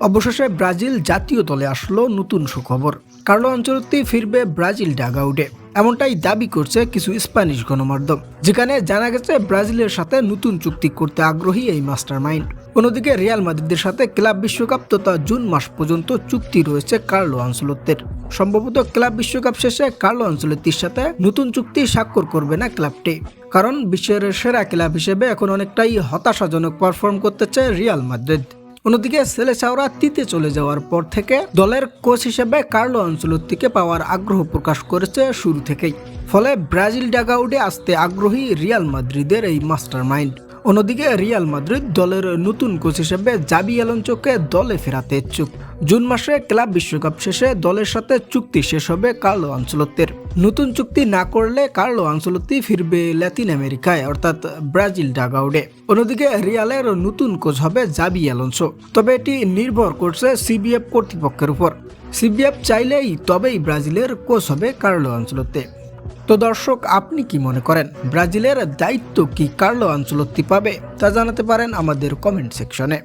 অবশেষে ব্রাজিল জাতীয় দলে আসলো নতুন সুখবর। কার্লো আঞ্চলতি ফিরবে ব্রাজিল ডাগাউডে এমনটাই দাবি করছে কিছু স্প্যানিশ গণমাধ্যম, যেখানে জানা গেছে ব্রাজিলের সাথে নতুন চুক্তি করতে আগ্রহী এই মাস্টার মাইন্ড অন্যদিকে রিয়াল মাদ্রিদের সাথে ক্লাব বিশ্বকাপ তথা জুন মাস পর্যন্ত চুক্তি রয়েছে কার্লো আঞ্চলত্বের। সম্ভবত ক্লাব বিশ্বকাপ শেষে কার্লো আঞ্চলতির সাথে নতুন চুক্তি স্বাক্ষর করবে না ক্লাবটি। কারণ বিশ্বের সেরা ক্লাব হিসেবে এখন অনেকটাই হতাশাজনক পারফর্ম করতে চায় রিয়াল মাদ্রিদ। অন্যদিকে সেলেসাওরা তিতে চলে যাওয়ার পর থেকে দলের কোচ হিসেবে কার্লো আঞ্চলত্তিকে পাওয়ার আগ্রহ প্রকাশ করেছে শুরু থেকেই। ফলে ব্রাজিল ডাগাউডে আসতে আগ্রহী রিয়াল মাদ্রিদের এই মাস্টার মাইন্ড অন্যদিকে রিয়াল মাদ্রিদ দলের নতুন কোচ হিসেবে জাবি অ্যালোনচোকে দলে ফেরাতে ইচ্ছুক। জুন মাসে ক্লাব বিশ্বকাপ শেষে দলের সাথে চুক্তি শেষ হবে কার্লো আঞ্চলত্বের নতুন চুক্তি না করলে কার্লো আঞ্চলত্তি ফিরবে ল্যাতিন আমেরিকায়, অর্থাৎ ব্রাজিল ডাগাউডে। অন্যদিকে রিয়ালের নতুন কোচ হবে জাবি অ্যালোনসো। তবে এটি নির্ভর করছে সিবিএফ কর্তৃপক্ষের উপর। সিবিএফ চাইলেই তবেই ব্রাজিলের কোচ হবে কার্লো আঞ্চলত্তে তো দর্শক, আপনি কি মনে করেন, ব্রাজিলের দায়িত্ব কি কার্লো আঞ্চলত্তি পাবে, তা জানাতে পারেন আমাদের কমেন্ট সেকশনে।